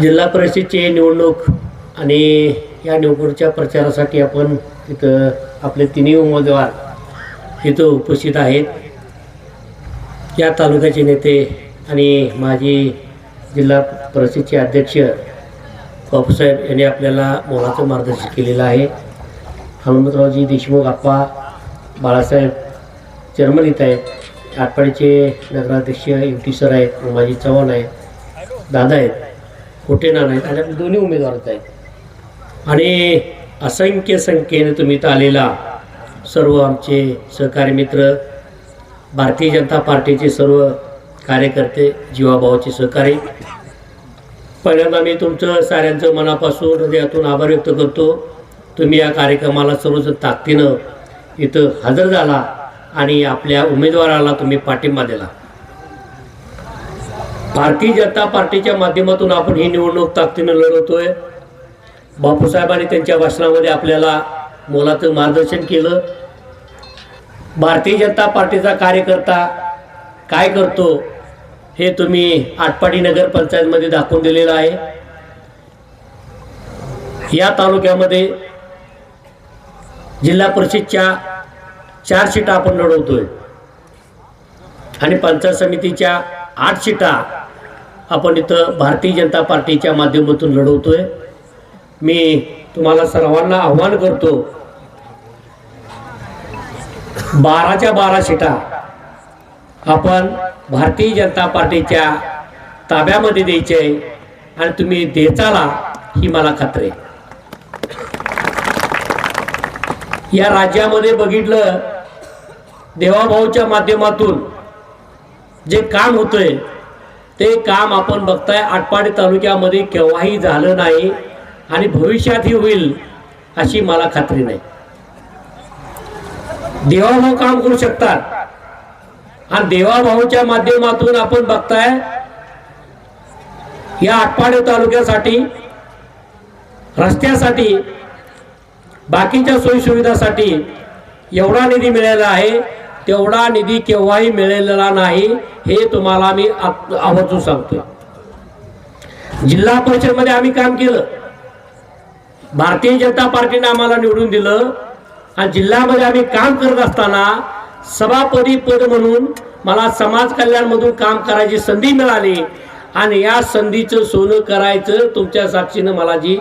जिल्हा परिषदेची निवडणूक आणि या निवडणुकीच्या प्रचारासाठी आपण इथं आपले तिन्ही उमेदवार इथं उपस्थित आहेत. या तालुक्याचे नेते आणि माजी जिल्हा परिषदेचे अध्यक्ष बापूसाहेब यांनी आपल्याला मोलाचं मार्गदर्शन केलेलं आहे. हनुमंतरावजी देशमुख आप्पा बाळासाहेब चर्मन इथं आहेत. आटपाडीचे नगराध्यक्ष युटी सर आहेत उमाजी चव्हाण आहेत दादा आहेत. कोटेनान नाहीत. आणि आपले दोन्ही उमेदवारच आहेत. आणि असंख्य संख्येने तुम्ही इथं आलेला सर्व आमचे सहकारी मित्र भारतीय जनता पार्टीचे सर्व कार्यकर्ते जीवाभावाचे सहकारी. पहिल्यांदा मी तुमचं साऱ्यांचं मनापासून हृदयातून आभार व्यक्त करतो. तुम्ही या कार्यक्रमाला सर्वच ताकदीनं इथं हजर झाला आणि आपल्या उमेदवाराला तुम्ही पाठिंबा दिला. भारतीय जनता पार्टीच्या माध्यमातून आपण ही निवडणूक ताकदीनं लढवतोय. बापूसाहेबांनी त्यांच्या भाषणामध्ये आपल्याला मोलाचं मार्गदर्शन केलं. भारतीय जनता पार्टीचा कार्यकर्ता काय करतो हे तुम्ही आटपाडी नगरपंचायतमध्ये दाखवून दिलेलं आहे. या तालुक्यामध्ये जिल्हा परिषदच्या चार सीटा आपण लढवतोय. आणि पंचायत समितीच्या आठ सीटा आपण इथं भारतीय जनता पार्टीच्या माध्यमातून लढवतोय. मी तुम्हाला सर्वांना आव्हान करतो बाराच्या बारा सीटा आपण भारतीय जनता पार्टीच्या ताब्यामध्ये द्यायचे आहे आणि तुम्ही देचाला ही मला खात्री आहे. या राज्यामध्ये बघितलं देवाभाऊच्या माध्यमातून जे काम होतंय ते काम आपण बघताय आटपाडी तालुक्यामध्ये केव्हाही झालं नाही आणि भविष्यातही होईल अशी मला खात्री नाही. देवाभाऊ काम करू शकतात. आणि देवाभाऊच्या माध्यमातून आपण बघताय या आटपाडी तालुक्यासाठी रस्त्यासाठी बाकीच्या सोयीसुविधासाठी एवढा निधी मिळालेला आहे. तेवढा निधी केव्हाही मिळालेला नाही हे तुम्हाला मी आवर्जून सांगतोय. जिल्हा परिषदमध्ये आम्ही काम केलं. भारतीय जनता पार्टीने आम्हाला निवडून दिलं. आणि जिल्ह्यामध्ये आम्ही काम करत असताना सभापती पद म्हणून मला समाज कल्याणमधून काम करायची संधी मिळाली. आणि या संधीचं सोनं करायचं तुमच्या साक्षीनं मला जी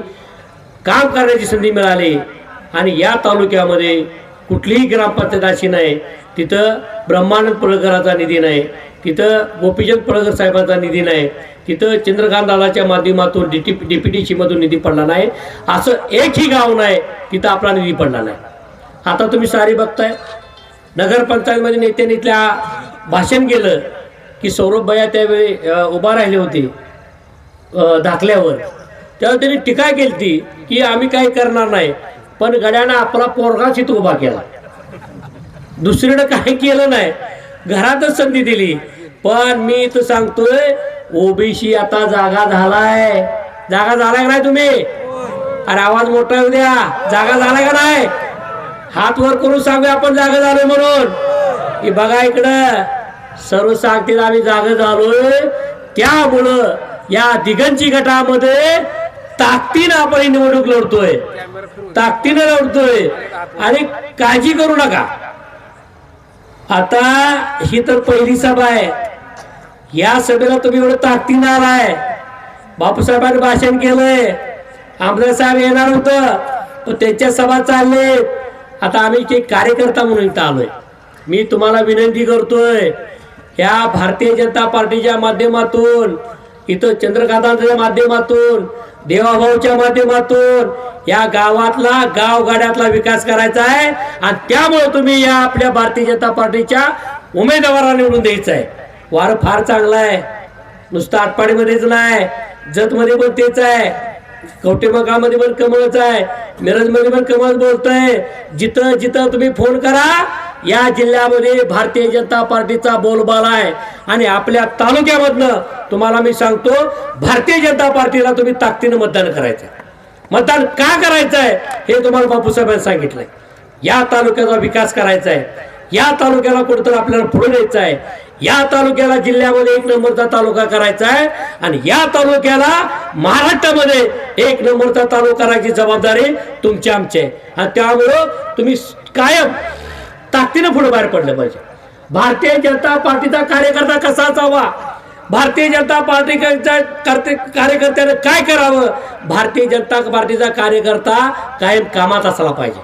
काम करण्याची संधी मिळाली. आणि या तालुक्यामध्ये कुठलीही ग्रामपंचायत अशी नाही. तिथं ब्रह्मानंद पळकराचा निधी नाही तिथं गोपीचंद पळकर साहेबांचा निधी नाही तिथं चंद्रकांत दादाच्या माध्यमातून D T D P T सीमधून निधी पडला नाही. असं एकही गाव नाही तिथं आपला निधी पडला नाही. आता तुम्ही सारी बघताय नगरपंचायतमध्ये नेत्याने इथल्या भाषण केलं की सौरभ भैया त्यावेळी उभा राहिले होते दाखल्यावर तेव्हा त्यांनी टीका केली ती की आम्ही काही करणार नाही पण गड्यानं आपला पोरगाच इथं उभा केला. दुसरीकडं काही केलं नाही. घरातच संधी दिली. पण मी तर सांगतोय ओबीसी आता जागा झालाय. जागा झालाय का नाही तुम्ही? अरे आवाज मोठा येऊ द्या. जागा झालाय का नाही? हात वर करून सांगूया आपण जागा झालोय म्हणून. की बघा इकडं सर्व सांगतील आम्ही जागा झालोय. त्यामुळं या दिगंची गटामध्ये ताकदीनं आपण ही निवडणूक लढतोय. ताकदीनं लढतोय. आणि काळजी करू नका. आता ही तर पहिली सभा आहे. या सभेला तुम्ही एवढं ताकदीनं आहे. बापूसाहेबांनी भाषण केलंय. आमदार साहेब येणार होतं पण त्यांच्या सभा चालले आता आम्ही एक कार्यकर्ता म्हणून इथं आलोय. मी तुम्हाला विनंती करतोय या भारतीय जनता पार्टीच्या माध्यमातून इथं चंद्रकांतांच्या माध्यमातून देवाभाऊच्या माध्यमातून या गावातला गावगाड्यातला विकास करायचा आहे. आणि त्यामुळे तुम्ही या आपल्या भारतीय जनता पार्टीच्या उमेदवाराला निवडून द्यायचं आहे. वारं फार चांगलं आहे. नुसतं आटपाडीमध्येच नाही. जतमध्ये पण तेच आहे. कवटेमकामध्ये पण कमळच आहे. मिरजमध्ये पण कमळ बोलतंय. जिथं जिथं तुम्ही फोन करा या जिल्ह्यामध्ये भारतीय जनता पार्टीचा बोलबाला आहे. आणि आपल्या तालुक्यामधनं तुम्हाला मी सांगतो भारतीय जनता पार्टीला तुम्ही ताकदीनं मतदान करायचं मतदान का करायचं आहे हे तुम्हाला बापूसाहेबांनी सांगितलंय. या तालुक्याचा विकास करायचा आहे. या तालुक्याला कुठेतरी आपल्याला पुढे न्यायचं आहे. या तालुक्याला जिल्ह्यामध्ये एक नंबरचा तालुका करायचा आहे. आणि या तालुक्याला महाराष्ट्रामध्ये एक नंबरचा तालुका करायची जबाबदारी तुमची आमची आहे. आणि त्यामुळं तुम्ही कायम ताकदीनं पुढे बाहेर पडलं पाहिजे. भारतीय जनता पार्टीचा कार्यकर्ता कसा असावा? भारतीय जनता पार्टीच्या कार्यकर्त्यानं काय करावं? भारतीय जनता पार्टीचा कार्यकर्ता कायम कामात असला पाहिजे.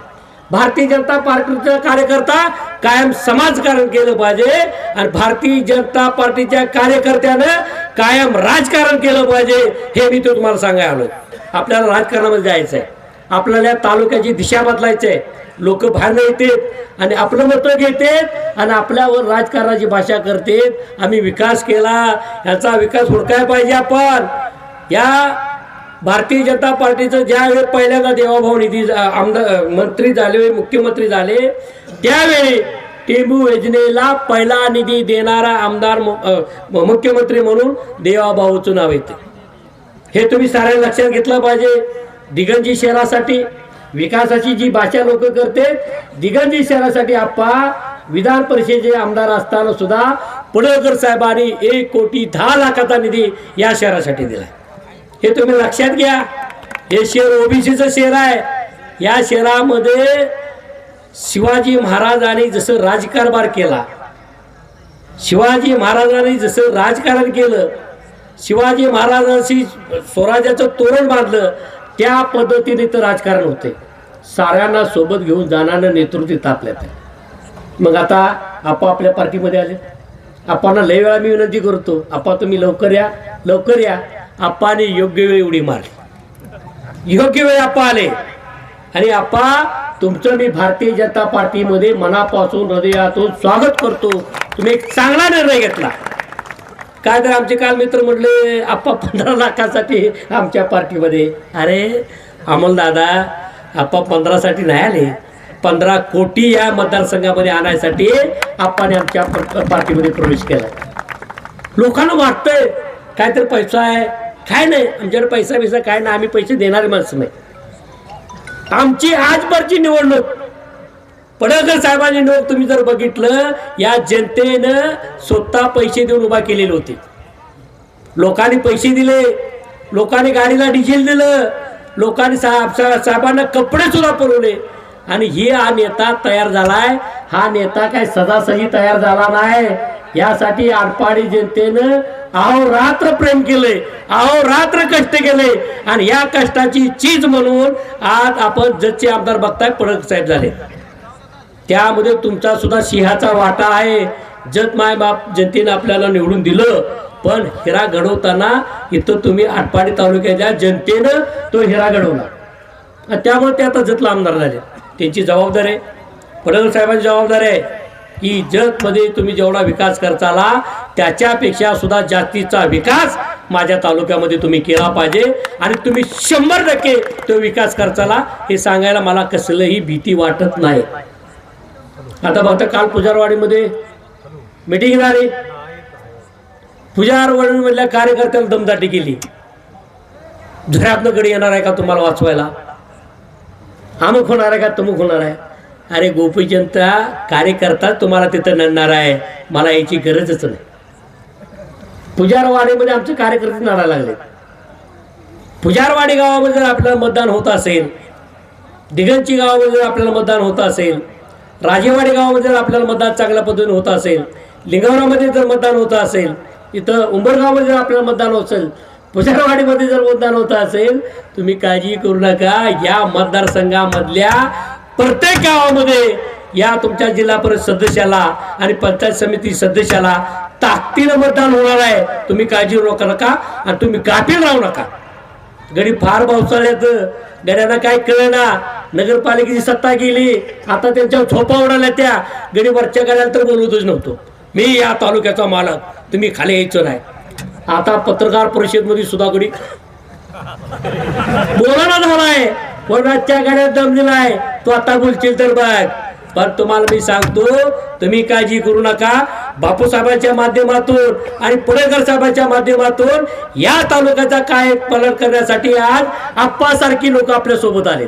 भारतीय जनता पार्टीचा कार्यकर्ता कायम समाजकारण केलं पाहिजे आणि भारतीय जनता पार्टीच्या कार्यकर्त्यानं कायम राजकारण केलं पाहिजे हे मी तो तुम्हाला सांगायला आलो आपल्याला राजकारणामध्ये जायचं आहे आपल्याला या तालुक्याची दिशा बदलायची आहे. लोक बाहेर येतात आणि आपलं मत घेतात आणि आपल्यावर राजकारणाची भाषा करतात आम्ही विकास केला याचा विकास हुडकाय पाहिजे आपण. या भारतीय जनता पार्टीचं ज्यावेळी पहिल्यांदा देवाभाऊ निधी आमदार मंत्री झाले मुख्यमंत्री झाले त्यावेळी टेंबू योजनेला पहिला निधी देणारा आमदार मुख्यमंत्री म्हणून देवाभाऊचं नाव येते. हे तुम्ही साऱ्या लक्षात घेतलं पाहिजे. दिगंजी शहरासाठी विकासाची जी भाषा लोक करते दिगंजी शहरासाठी आप्पा विधान परिषदेचे आमदार असताना सुद्धा पडळकर साहेबांनी एक कोटी दहा लाखाचा निधी या शहरासाठी दिला हे तुम्ही लक्षात घ्या. हे शहर ओबीसीचं शहर आहे. या शहरामध्ये शिवाजी महाराजांनी जसं राजकारभार केला शिवाजी महाराजांनी जसं राजकारण केलं शिवाजी महाराजांशी स्वराज्याचं तोरण बांधलं त्या पद्धतीने तर राजकारण होते. साऱ्यांना सोबत घेऊन जाणारं नेतृत्व तापल्यात. मग आता आपापल्या पार्टीमध्ये आले. आपांना लय वेळा मी विनंती करतो आपा तुम्ही लवकर या लवकर या. आप्पाने योग्य वेळी उडी मारली. योग्य वेळी आप्पा आले. आणि आप्पा तुमचं मी भारतीय जनता पार्टीमध्ये मनापासून हृदयातून स्वागत करतो. तुम्ही एक चांगला निर्णय घेतला. काय तर आमचे काल मित्र म्हटले आप्पा पंधरा लाखासाठी आमच्या पार्टीमध्ये. अरे अमोल दादा आप्पा पंधरासाठी नाही आले. पंधरा कोटी या मतदारसंघामध्ये आणायसाठी आप्पाने आमच्या पार्टीमध्ये प्रवेश केला. लोकांना वाटतंय काय तर पैसा आहे. काय नाही आमच्याकडे पैसा बिसा काय नाही आम्ही पैसे देणारे माणसं नाही. आमची आजवरची निवडणूक पडळकर साहेबांनी निवडणूक तुम्ही जर बघितलं या जनतेनं स्वतः पैसे देऊन उभा केलेले होते. लोकांनी पैसे दिले लोकांनी गाडीला डिझेल दिलं लोकांनी साहेब साहेबांना कपडे सुद्धा पुरवले. आणि हे हा नेता तयार झालाय. हा नेता काय सदासही तयार झाला नाही. यासाठी आडपाडी जनतेनं आहो रात्र प्रेम केलंय आहो रात्र कष्ट केले. आणि या कष्टाची चीज म्हणून आज आपण जजचे आमदार बघताय पडक साहेब झाले. त्यामध्ये तुमचा सुद्धा सिंहाचा वाटा आहे. जत माय बाप जनतेनं आपल्याला निवडून दिलं. पण हिरा घडवताना इथं तुम्ही आटपाडी तालुक्याच्या जनतेनं तो हिरा घडवला. त्यामुळे ते आता जतला आमदार झाले. त्यांची जबाबदारी आहे. फडणवीस साहेबांची जबाबदारी आहे की जतमध्ये तुम्ही जेवढा विकास करताला त्याच्यापेक्षा सुद्धा जास्तीचा विकास माझ्या तालुक्यामध्ये तुम्ही केला पाहिजे. आणि तुम्ही शंभर टक्के तो विकास करताला हे सांगायला मला कसलंही भीती वाटत नाही. आता बघता काल पुजारवाडीमध्ये मिटिंग झाली. पुजारवाडीमधल्या कार्यकर्त्याला दमदाटी केली. झऱ्यातनं गडी येणार आहे का तुम्हाला वाचवायला? अमुक होणार आहे का तमुक होणार आहे? अरे गोपीचंदचा कार्यकर्ता तुम्हाला तिथं नडणार आहे. मला याची गरजच नाही. पुजारवाडीमध्ये आमचे कार्यकर्ते नाडा लागले. पुजारवाडी गावामध्ये जर आपल्याला मतदान होत असेल दिगंची गावामध्ये जर आपल्याला मतदान होत असेल राजेवाडी गावामध्ये जर आपल्याला मतदान चांगल्या पद्धतीने होत असेल लिंगावरामध्ये जर मतदान होत असेल इथं उंबरगावमध्ये जर आपल्याला मतदान होत असेल पुजारवाडीमध्ये जर मतदान होत असेल तुम्ही काळजी करू नका. या मतदारसंघामधल्या प्रत्येक गावामध्ये या तुमच्या जिल्हा परिषद सदस्याला आणि पंचायत समिती सदस्याला ताकदीनं मतदान होणार आहे. तुम्ही काळजी करू नका आणि तुम्ही गाफील राहू नका. गडी फार पावसाळ्यात गड्यांना काय कळना. नगरपालिकेची सत्ता गेली आता त्यांच्यावर झोपा उडाल्या त्या. गडी वरच्या गाड्याला तर बोलवतच नव्हतो. मी या तालुक्याचा मालक. तुम्ही खाली यायचो नाही. आता पत्रकार परिषदमध्ये सुद्धा गडी बोला ना आहे त्या गाड्यात दम दिलाय? तू आता बोलशील तर बघ. पण तुम्हाला मी सांगतो तुम्ही काळजी करू नका. बापूसाहेबांच्या माध्यमातून आणि पुणेकर साहेबांच्या माध्यमातून या तालुक्याचा काय पालन करण्यासाठी आज आप्पासारखी लोक आपल्यासोबत आले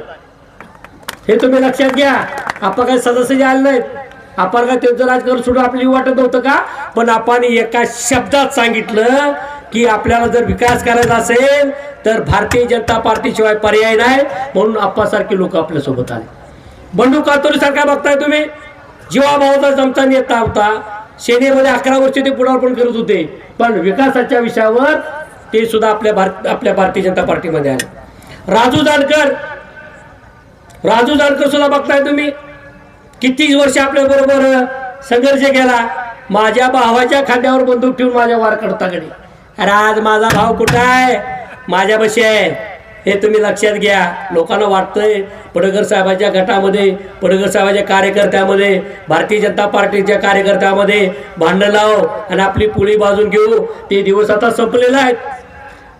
हे तुम्ही लक्षात घ्या. आप्पा काय सदस्य आले नाहीत. आपण काय त्यांचं राजकारण सोडून आपली वाटत होतं का? पण आपण एका शब्दात सांगितलं की आपल्याला जर विकास करायचा असेल तर भारतीय जनता पार्टीशिवाय पर्याय नाही. म्हणून आप्पासारखे लोक आपल्यासोबत आले बंडू कातोरी सारखा बघताय तुम्ही? जीवाभावाचा जमता नेता होता. सेनेमध्ये अकरा वर्ष ते पुढारपण करत होते. पण विकासाच्या विषयावर ते सुद्धा आपल्या भारत आपल्या भारतीय जनता पार्टीमध्ये आले. राजू जानकर राजू जानकर सुद्धा बघताय तुम्ही? किती वर्ष आपल्या बरोबर संघर्ष केला. माझ्या भावाच्या खांद्यावर बंदूक ठेवून माझ्या वार करताकडे अरे आज माझा भाव कुठं आहे? माझ्या बशी आहे. हे तुम्ही लक्षात घ्या. लोकांना वाटतंय पडगर साहेबाच्या गटामध्ये पडगर साहेबाच्या कार्यकर्त्यामध्ये भारतीय जनता पार्टीच्या कार्यकर्त्यामध्ये भांडण लाव आणि आपली पुळी बाजून घेऊ. ते दिवस आता संपलेले आहेत.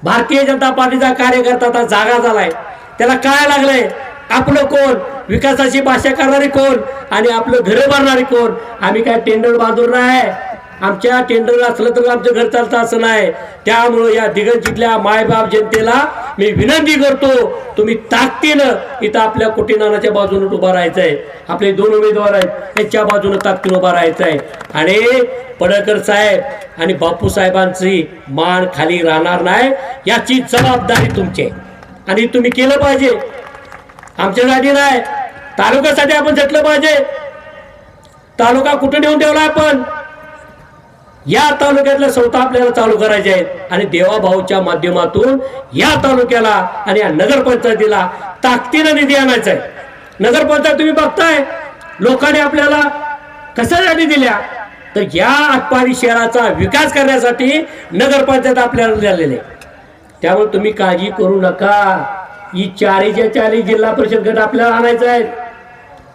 भारतीय जनता पार्टीचा कार्यकर्ता आता जागा झालाय. त्याला काय लागलंय? आपलं कोण? विकासाची भाषा करणारी कोण? आणि आपलं घर भरणारी कोण? आम्ही काय टेंडर बांधून नाही आमच्या टेंडर असलं तर आमचं घर चालतं असं नाही. त्यामुळं या दिग्गजीतल्या मायबाप जनतेला मी विनंती करतो तुम्ही ताकदीनं इथं आपल्या कुटीनानाच्या बाजूनं उभा राहायचं आहे आपले दोन उमेदवार आहेत त्यांच्या बाजूनं ताकदीनं उभा राहायचं आहे आणि पडळकर साहेब आणि बापू साहेबांची मान खाली राहणार नाही याची जबाबदारी तुमची आहे. आणि तुम्ही केलं पाहिजे. आमच्यासाठी नाही. तालुक्यासाठी आपण झटलं पाहिजे. तालुका कुठं नेऊन ठेवला आपण? या तालुक्यातल्या संस्था आपल्याला चालू करायच्या आहेत. आणि देवाभाऊच्या माध्यमातून या तालुक्याला आणि या नगरपंचायतीला ताकदीनं निधी आणायचा आहे. नगरपंचायत तुम्ही बघताय लोकांनी आपल्याला कशासाठी दिल्या? तर या आटपाडी शहराचा विकास करण्यासाठी नगरपंचायत आपल्याला दिलेले आहे. त्यामुळे तुम्ही काळजी करू नका. ही चारीच्या चारी जिल्हा परिषद गट आपल्याला आणायचा आहे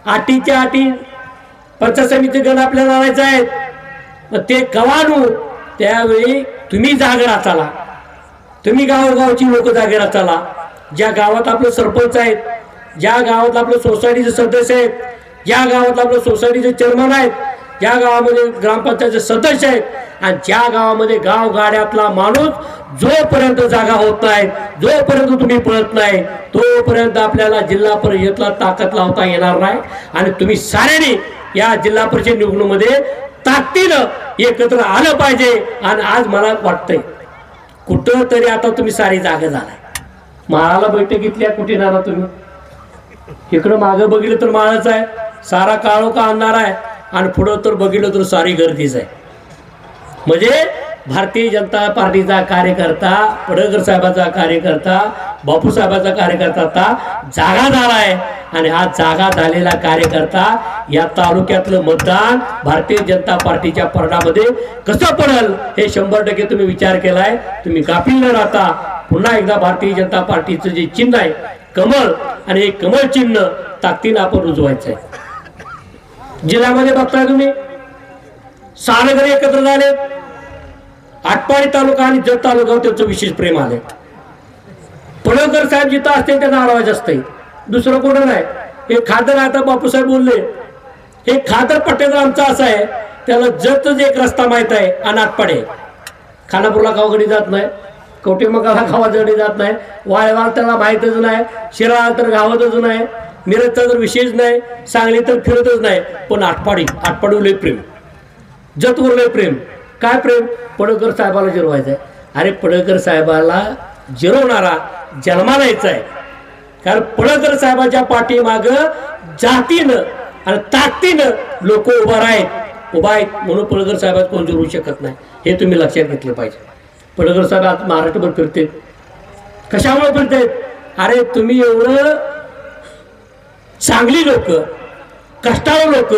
आटीच्या आटी पंचायत समिती गट आपल्याला आणायचा आहे ते कवाडू त्यावेळी तुम्ही जागरा चाला. तुम्ही गावोगावची लोक जागेला चाला. ज्या गावात आपलं सरपंच आहेत ज्या गावात आपलं सोसायटीचे सदस्य आहेत ज्या गावात आपलं सोसायटीचे चेअरमन आहेत ज्या गावामध्ये ग्रामपंचायतचे सदस्य आहेत आणि ज्या गावामध्ये गावगाड्यातला माणूस जोपर्यंत जागा होत नाही जोपर्यंत तुम्ही पळत नाही तोपर्यंत आपल्याला जिल्हा परिषदला ताकद लावता येणार नाही. आणि तुम्ही साऱ्यांनी या जिल्हा परिषद निवडणुकीमध्ये ताकदीनं एकत्र आलं पाहिजे आणि आज मला वाटतंय कुठं तरी आता तुम्ही सारी जागा झालाय. माळाला बैठकीतल्या कुठे जाणार तुम्ही? इकडं मागं बघितलं तर माळच आहे सारा काळो का आणणार आहे आणि पुढं तर बघितलं तर सारी गर्दीच आहे. म्हणजे भारतीय जनता पार्टीचा कार्यकर्ता पडळकर साहेबाचा कार्यकर्ता बापू साहेबाचा कार्यकर्ता आता जागा झाला आहे आणि हा जागा झालेला कार्यकर्ता या तालुक्यातलं मतदान भारतीय जनता पार्टीच्या पर्णामध्ये कसं पडेल हे शंभर टक्के तुम्ही विचार केलाय. तुम्ही गाफील न राहता पुन्हा एकदा भारतीय जनता पार्टीचं जे चिन्ह आहे कमळ आणि हे कमळ चिन्ह ताकदीनं आपण रुजवायचं आहे जिल्ह्यामध्ये बघताय तुम्ही. सहा नगर एकत्र झाले. आटपाडी तालुका आणि जत तालुका त्यांचं विशेष प्रेम आलंय पडळकर साहेब जिथं असते त्यांना आळवायचं असतंय दुसरं कोणा नाही. हे खादर आता बापूसाहेब बोलले. हे खादर पट्ट्याचा आमचं असं आहे त्याला जतच एक रस्ता माहीत आहे आणि आटपाडे खानापूरला गावाकडे जात नाही. कवटेमकाला गावाकडे जात नाही. वाळवाल त्याला माहीतच नाही. शिराळा तर गावातच नाही. मिरजचा तर विशेष नाही. सांगली तर फिरतच नाही. पण आटपाडी आटपाडीवर लय प्रेम. जतवर लय प्रेम. काय प्रेम? पडळकर साहेबाला जिरवायचं आहे अरे पडळकर साहेबाला जिरवणारा जन्माला यायचा आहे कारण पडळकर साहेबाच्या पाठीमाग जातीनं आणि ताकदीनं लोक उभा आहेत उभा आहेत म्हणून पडळकर साहेबात कोण जिरवू शकत नाही? हे तुम्ही लक्षात घेतलं पाहिजे. पडळकर साहेब आज महाराष्ट्रभर फिरते कशामुळे फिरतायत अरे तुम्ही एवढं चांगली लोक कष्टाळू लोक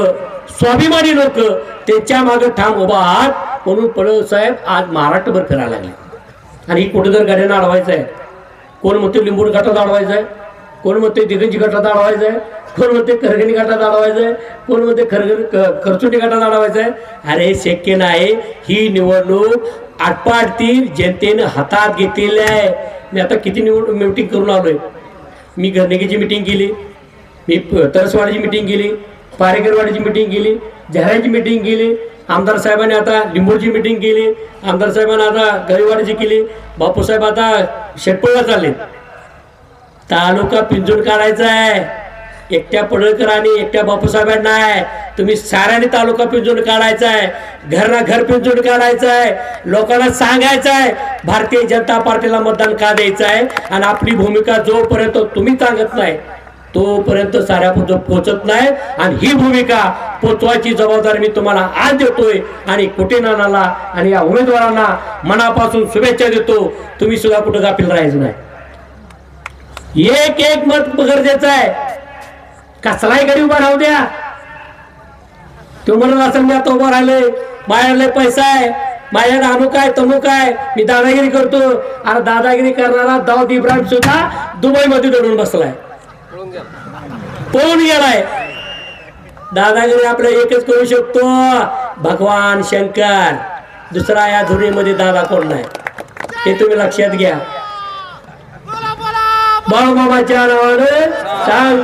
स्वाभिमानी लोक त्यांच्या मागे ठाम उभा आहात. म्हणून पडळ साहेब आज महाराष्ट्रभर फिरायला लागले. आणि ही कुठं जर गाड्यांना अडवायचं आहे कोण म्हणते लिंबूड घाटात अडवायचं आहे कोण म्हणते दिगंजी घाटात अडवायचं आहे कोण म्हणते खरगणी घाटात अडवायचं आहे कोण म्हणते खरगणी खरचुटी घाटात अडवायचं आहे अरे शक्य नाही. ही निवडणूक आटपाडतील जनतेनं हातात घेतलेली आहे. मी आता किती निवड मिटिंग करून आलो आहे मी घरनिकीची मिटिंग केली. मी तरसवाडीची मिटिंग केली. पारेकरवाडीची मिटिंग केली झऱ्याची मिटिंग केली आमदार साहेबांनी आता लिंबूरची मिटिंग केली आमदार साहेबांनी आता गरीवाडीची केली. बापूसाहेब आता शेटपळला चालले. तालुका पिंजून काढायचा आहे. एकट्या पडळकर आणि एकट्या बापूसाहेबांना आहे. तुम्ही साऱ्याने तालुका पिंजून काढायचा आहे. घरना घर पिंजून काढायचं आहे. लोकांना सांगायचं आहे भारतीय जनता पार्टीला मतदान का द्यायचं आहे? आणि आपली भूमिका जोपर्यंत तुम्ही सांगत नाही तोपर्यंत साऱ्यापर्यंत पोचत नाही. आणि ही भूमिका पोचवायची जबाबदारी मी तुम्हाला आज देतोय. आणि कुटीनानाला आणि या उमेदवारांना मनापासून शुभेच्छा देतो. तुम्ही सुद्धा कुठं गाफील राहायचं नाही. एक एक मत गरजेचं आहे. कसलाही गरीब उभा राहू द्या. तो म्हणत असेल मी आता उभं राहिले माझ्याकडे पैसा आहे. माझ्याकडे अमुक आहे तमुक आहे मी दादागिरी करतो. आणि दादागिरी करणारा दाऊद इब्राहिम सुद्धा दुबईमध्ये दडून बसलाय. पळून गेलाय? दादागिरी आपलं एकच करू शकतो. भगवान शंकर. दुसरा या धुरीमध्ये दादा कोण नाही? हे तुम्ही लक्षात घ्या. बाळूबाबाच्या नावानं सांग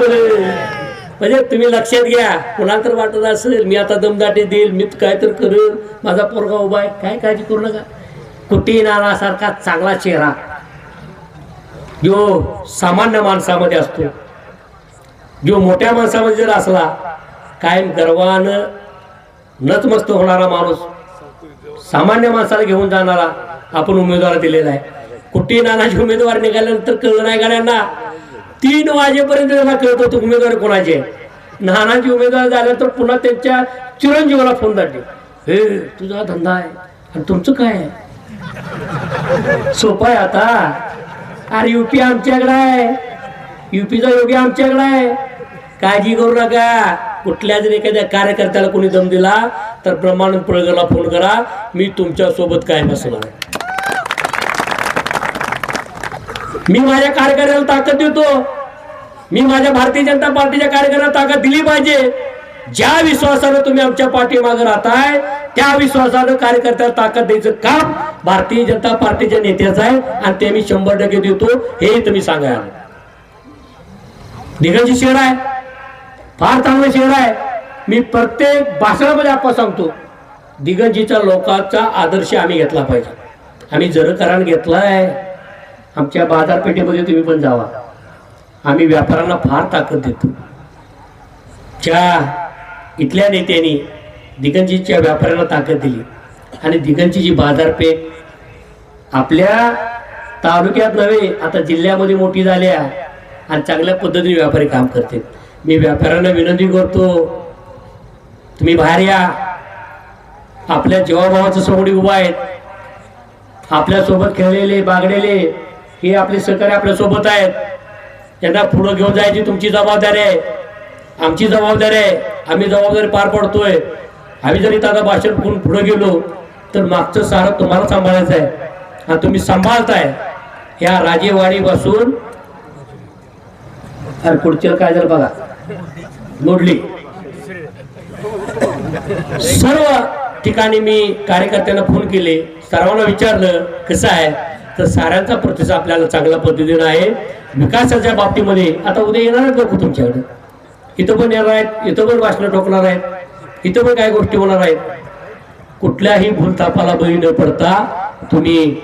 म्हणजे तुम्ही लक्षात घ्या. कुणाला तर वाटत असेल मी आता दमदाटी देईल मी काय तर करेल. माझा पोरगा उभा आहे. काय काळजी करू नका. कुटी नानासारखा चांगला चेहरा. जो सामान्य माणसामध्ये असतो. जो मोठ्या माणसामध्ये जर असला कायम गर्वानं नतमस्त होणारा माणूस सामान्य माणसाला घेऊन जाणारा आपण उमेदवार दिलेला आहे. कुठे नानाचे उमेदवार निघाल्यानंतर कळलं नाही गाड्यांना तीन वाजेपर्यंत त्यांना कळत होतं उमेदवार कोणाचे नानाचे उमेदवार झाल्यानंतर पुन्हा त्यांच्या चिरंजीवाला फोन दाटे हे तुझा धंदा आहे. आणि तुमचं काय आहे? सोपं आहे आता. अरे युपी आमच्याकडे आहे. युपीचा योगी आमच्याकडे आहे. काळजी करू नका. कुठल्या जरी एखाद्या कार्यकर्त्याला कोणी दम दिला तर ब्रह्मानंद पळगरला फोन करा. मी तुमच्यासोबत काय बसणार मी माझ्या कार्यकर्त्याला ताकद देतो. मी माझ्या भारतीय जनता पार्टीच्या कार्यकर्त्याला ताकद दिली पाहिजे. ज्या विश्वासानं तुम्ही आमच्या पाठीमागे राहताय त्या विश्वासानं कार्यकर्त्याला ताकद द्यायचं काम भारतीय जनता पार्टीच्या नेत्याचं आहे आणि ते मी शंभर टक्के देतो. हे तुम्ही सांगा दिगंजी शेर आहे. फार चांगलं शहर आहे. मी प्रत्येक भाषणामध्ये आपण सांगतो दिगंजीच्या लोकांचा आदर्श आम्ही घेतला पाहिजे. आम्ही जरकरान आहे आमच्या बाजारपेठेमध्ये तुम्ही पण जावा. आम्ही व्यापाऱ्यांना फार ताकद देतो. ज्या इथल्या नेत्यांनी दिगंजीच्या व्यापाऱ्यांना ताकद दिली आणि दिगंजीची बाजारपेठ आपल्या तालुक्यात नव्हे आता जिल्ह्यामध्ये मोठी झाल्या आणि चांगल्या पद्धतीने व्यापारी काम करते मी व्यापाऱ्यांना विनंती करतो तुम्ही बाहेर या. आपल्या जेवाभावाच्या समोरी उभा आहेत. आपल्यासोबत खेळलेले बागडेले हे आपले सहकारी आपल्यासोबत आहेत. त्यांना पुढं घेऊन जायची तुमची जबाबदारी आहे. आमची जबाबदारी आहे. आम्ही जबाबदारी पार पडतोय. आम्ही जरी दादा भाषण करून पुढे गेलो तर मागचं सारं तुम्हाला सांभाळायचं आहे. आणि तुम्ही सांभाळताय. या राजेवाडीपासून अरे पुढच्या काय झालं बघा. मोडली. सर्व ठिकाणी मी कार्यकर्त्यांना फोन केले. सर्वांना विचारलं कसं आहे? तर साऱ्यांचा प्रतिसाद आपल्याला चांगल्या पद्धतीनं आहे. विकासाच्या बाबतीमध्ये आता उद्या येणारच लोक तुमच्याकडे. इथं पण येणार आहेत इथं पण भाषणं ठोकणार आहेत. इथं पण काही गोष्टी होणार आहेत. कुठल्याही भूलतापाला बळी न पडता तुम्ही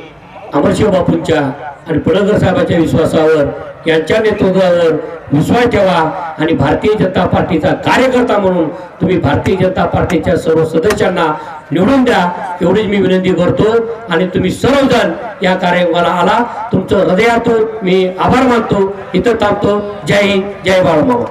अमरशिव बापूंच्या आणि पडळकर साहेबांच्या विश्वासावर यांच्या नेतृत्वावर विश्वास ठेवा आणि भारतीय जनता पार्टीचा कार्यकर्ता म्हणून तुम्ही भारतीय जनता पार्टीच्या सर्व सदस्यांना निवडून द्या. एवढीच मी विनंती करतो आणि तुम्ही सर्वजण या कार्यक्रमाला आला. तुमचं हृदयातून मी आभार मानतो. इथं थांबतो. जय हिंद. जय बाळमामा.